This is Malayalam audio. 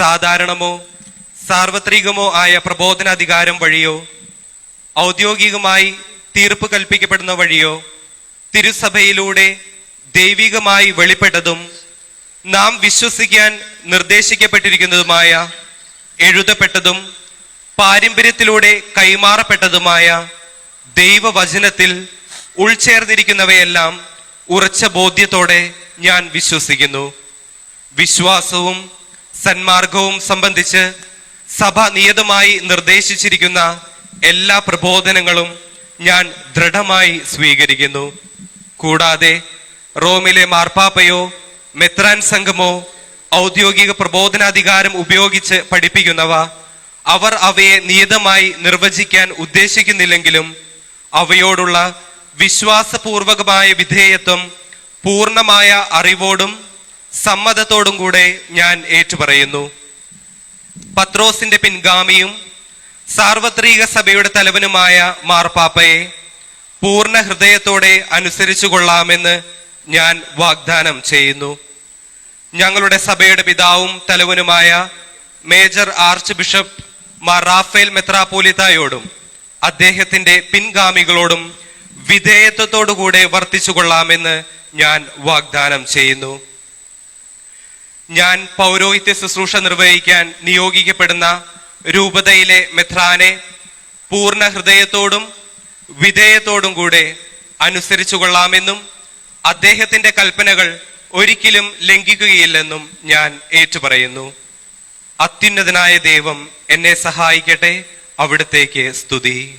സാധാരണമോ സാർവത്രികമോ ആയ പ്രബോധനാധികാരം വഴിയോ ഔദ്യോഗികമായി തീർപ്പ് കൽപ്പിക്കപ്പെടുന്ന വഴിയോ തിരുസഭയിലൂടെ ദൈവികമായി വെളിപ്പെട്ടതും നാം വിശ്വസിക്കാൻ നിർദ്ദേശിക്കപ്പെട്ടിരിക്കുന്നതുമായ എഴുതപ്പെട്ടതും പാരമ്പര്യത്തിലൂടെ കൈമാറപ്പെട്ടതുമായ ദൈവവചനത്തിൽ ഉൾച്ചേർന്നിരിക്കുന്നവയെല്ലാം ഉറച്ച ബോധ്യത്തോടെ ഞാൻ വിശ്വസിക്കുന്നു. വിശ്വാസവും സന്മാർഗവും സംബന്ധിച്ച് സഭ നിയതമായി നിർദ്ദേശിച്ചിരിക്കുന്ന എല്ലാ പ്രബോധനങ്ങളും ഞാൻ ദൃഢമായി സ്വീകരിക്കുന്നു. കൂടാതെ റോമിലെ മാർപ്പാപ്പയോ മെത്രാൻ സംഘമോ ഔദ്യോഗിക പ്രബോധനാധികാരം ഉപയോഗിച്ച് പഠിപ്പിക്കുന്നവ അവർ അവയെ നിയതമായി നിർവചിക്കാൻ ഉദ്ദേശിക്കുന്നില്ലെങ്കിലും അവയോടുള്ള വിശ്വാസപൂർവകമായ വിധേയത്വം പൂർണമായ അറിവോടും സമ്മതത്തോടും കൂടെ ഞാൻ ഏറ്റുപറയുന്നു. പത്രോസിന്റെ പിൻഗാമിയും സാർവത്രിക സഭയുടെ തലവനുമായ മാർപ്പാപ്പയെ പൂർണ ഹൃദയത്തോടെ അനുസരിച്ചു കൊള്ളാമെന്ന് ഞാൻ വാഗ്ദാനം ചെയ്യുന്നു. ഞങ്ങളുടെ സഭയുടെ പിതാവും തലവനുമായ major archbishop Mar Raphael മെത്രാപോലിത്തായോടും അദ്ദേഹത്തിന്റെ പിൻഗാമികളോടും വിധേയത്വത്തോടുകൂടെ വർത്തിച്ചു കൊള്ളാമെന്ന് ഞാൻ വാഗ്ദാനം ചെയ്യുന്നു. ഞാൻ പൗരോഹിത്യ ശുശ്രൂഷ നിർവഹിക്കാൻ നിയോഗിക്കപ്പെടുന്ന രൂപതയിലെ മെത്രാനെ പൂർണ ഹൃദയത്തോടും വിധേയത്തോടും കൂടെ അനുസരിച്ചു കൊള്ളാമെന്നും അദ്ദേഹത്തിന്റെ കൽപ്പനകൾ ഒരിക്കലും ലംഘിക്കുകയില്ലെന്നും ഞാൻ ഏറ്റുപറയുന്നു. അത്യുന്നതനായ ദൈവം എന്നെ സഹായിക്കട്ടെ. അവിടത്തേക്ക് സ്തുതി.